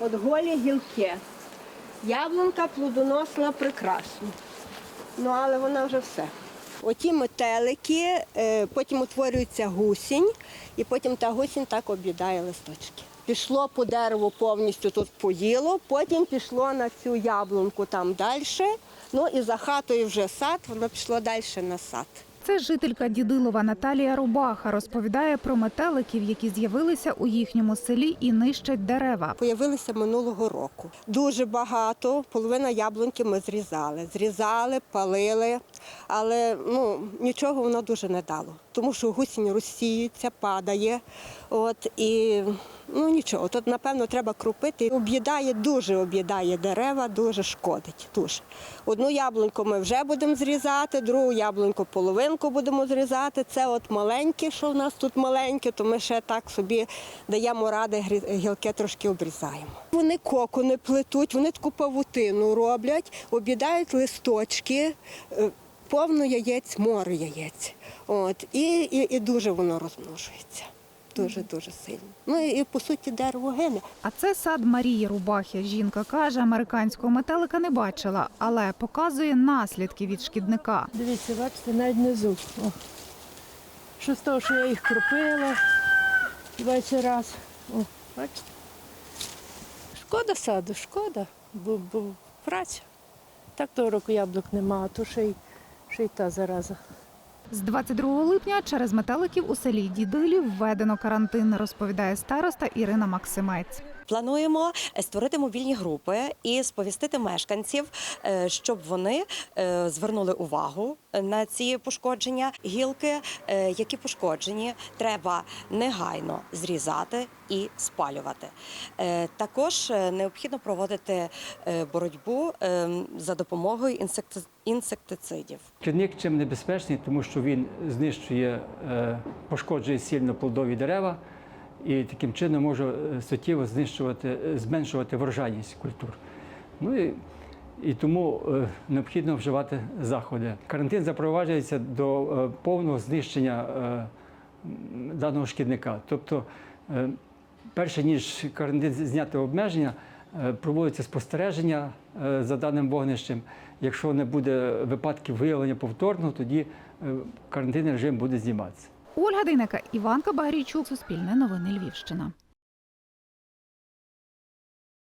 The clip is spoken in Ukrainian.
от голі гілки. Яблунка плодоносила прекрасно. Ну, але вона вже все. Оті метелики, е, потім утворюється гусінь, і потім та гусінь так об'їдає листочки. Пішло по дереву повністю тут поїло, потім пішло на цю яблунку там далі. Ну і за хатою вже сад, воно пішло далі на сад. Це жителька Дідилова Наталія Рубаха розповідає про метеликів, які з'явилися у їхньому селі і нищать дерева. Появилися минулого року. Дуже багато. Половина яблуньки ми зрізали. Зрізали, палили, але ну, нічого воно дуже не дало. Тому що гусінь розсіюється, падає. От, і ну нічого, тут, напевно, треба крупити. Об'їдає, дуже об'їдає дерева, дуже шкодить. Дуже. Одну яблуньку ми вже будемо зрізати, другу яблуньку половинку будемо зрізати. Це от маленькі, що в нас тут маленькі, то ми ще так собі даємо ради, гілки трошки обрізаємо. Вони кокони плетуть, вони таку павутину роблять, обідають листочки, е, повно яєць, море яєць. От, і, і, і дуже воно розмножується. Дуже дуже сильно. Ну і, по суті дерево гине. А це сад Марії Рубахи. Жінка каже, американського метелика не бачила, але показує наслідки від шкідника. Дивіться, бачите, навіть внизу. О. Що з того, що я їх кропила 20 раз. О, бачите? Шкода саду, шкода, бо, бо праця. Так того року яблук нема, а то ще й, ще й та зараза. З 22 липня через метеликів у селі Дідилі введено карантин, розповідає староста Ірина Максимець. Плануємо е, створити мобільні групи і сповістити мешканців, е, щоб вони е, звернули увагу на ці пошкодження. Гілки, які пошкоджені, треба негайно зрізати і спалювати. Е, Також е, необхідно проводити е, боротьбу за допомогою інсектицидів. Шкідник чим небезпечний, тому що він знищує, пошкоджує сильно плодові дерева і таким чином може суттєво знищувати, зменшувати врожайність культур. Ну і, і тому необхідно вживати заходи. Карантин запроваджується до повного знищення даного шкідника. Тобто, перше ніж карантин зняти обмеження, проводяться проводиться спостереження е, за даним вогнищем. Якщо не буде випадків виявлення повторного, тоді е, карантинний режим буде зніматися. Ольга Дейнека, Іванка Багрійчук, Суспільне новини Львівщина.